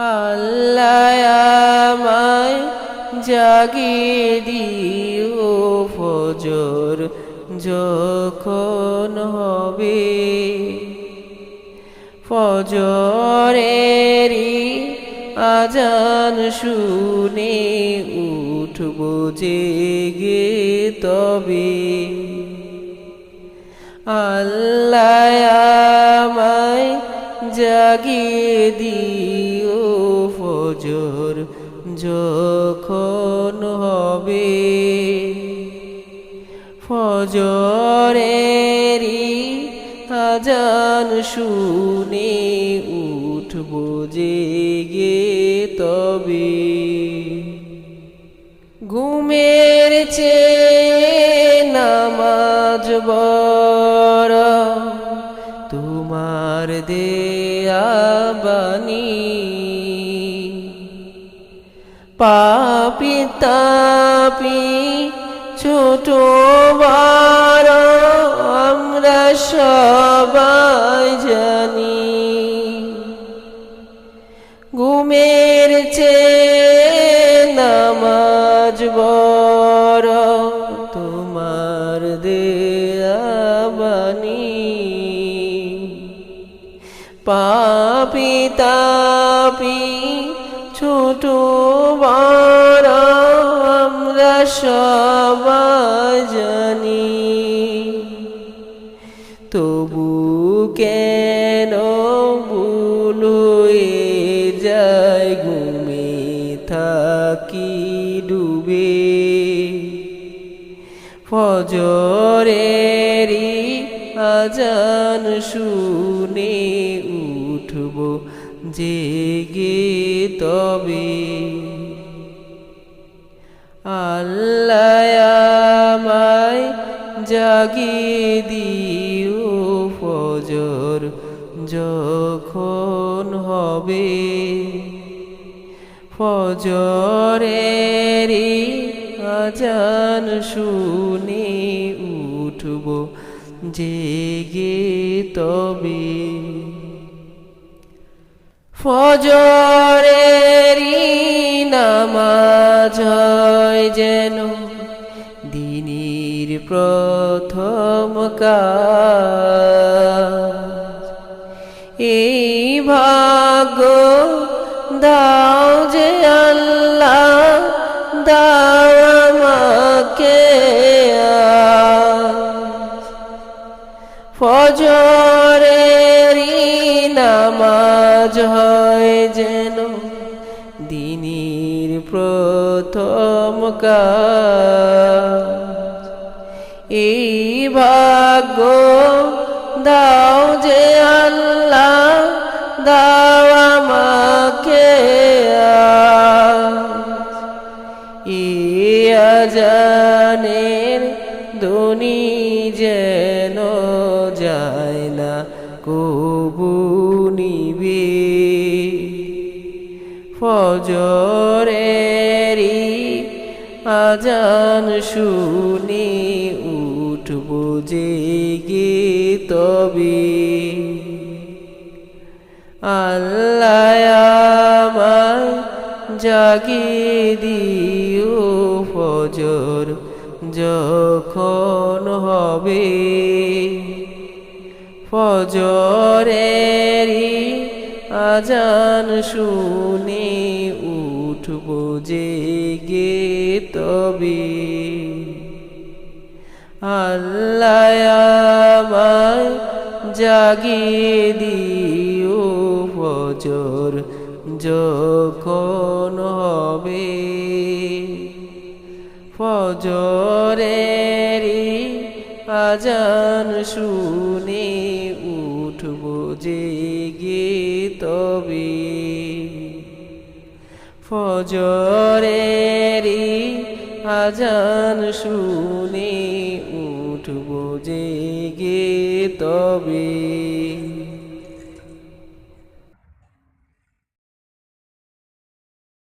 আল্লাহ জাগিয়ে দিও ফজর যখন হবে। ফজরেরি আজান শুনে উঠব জেগে তবে। আল্লাহ জাগিয়ে দিও যখন হবে ফজরেরি আজান শুনে উঠব জেগে তবে। ঘুমের চেয়ে নামাজ বড় পাপি তাপি ছোট বড় আমরা সবাই জানি। ঘুমের চেয়ে নামাজ তোমার দেয়া বাণী। পাপি তাপি ছোট আমরা সবাই জানি তবু কেন বুলোয় যায় ঘুমে থাকি ডুবে? ফজরেরি আজান শুনে উঠব জেগে তবে। জাগিয়ে দিও ফজর, যখন হবে ফজরেরি আজান শুনে উঠব জেগে তবে। ফজরেরি নামাজ হয় যেন দিনের প্রথম এই ভাগ্য দাও যে আল্লাহ, দাও আমাকে ফজরেরি নামাজ হয় যেন দিনের প্রথম কাজ। এই ভাগ্য দাও যে আল্লাহ, দাও আমাকে জানের ধনী যেন যায় না, কবু নিবে। ফজরেরি আজান শুনে উঠব জেগে তবে। আল্লাহ আমায় জাগিয়ে দিও ফজর যখন হবে। ফজরেরি আজান শুনে উঠব জেগে তবে। আল্লাহ জাগিয়ে দিও ফজর যখন হবে। ফজরেরি আজান শুনে উঠব জেগে তবে ফজরেরি আজান শুনে একটু বুঝে গে তবে।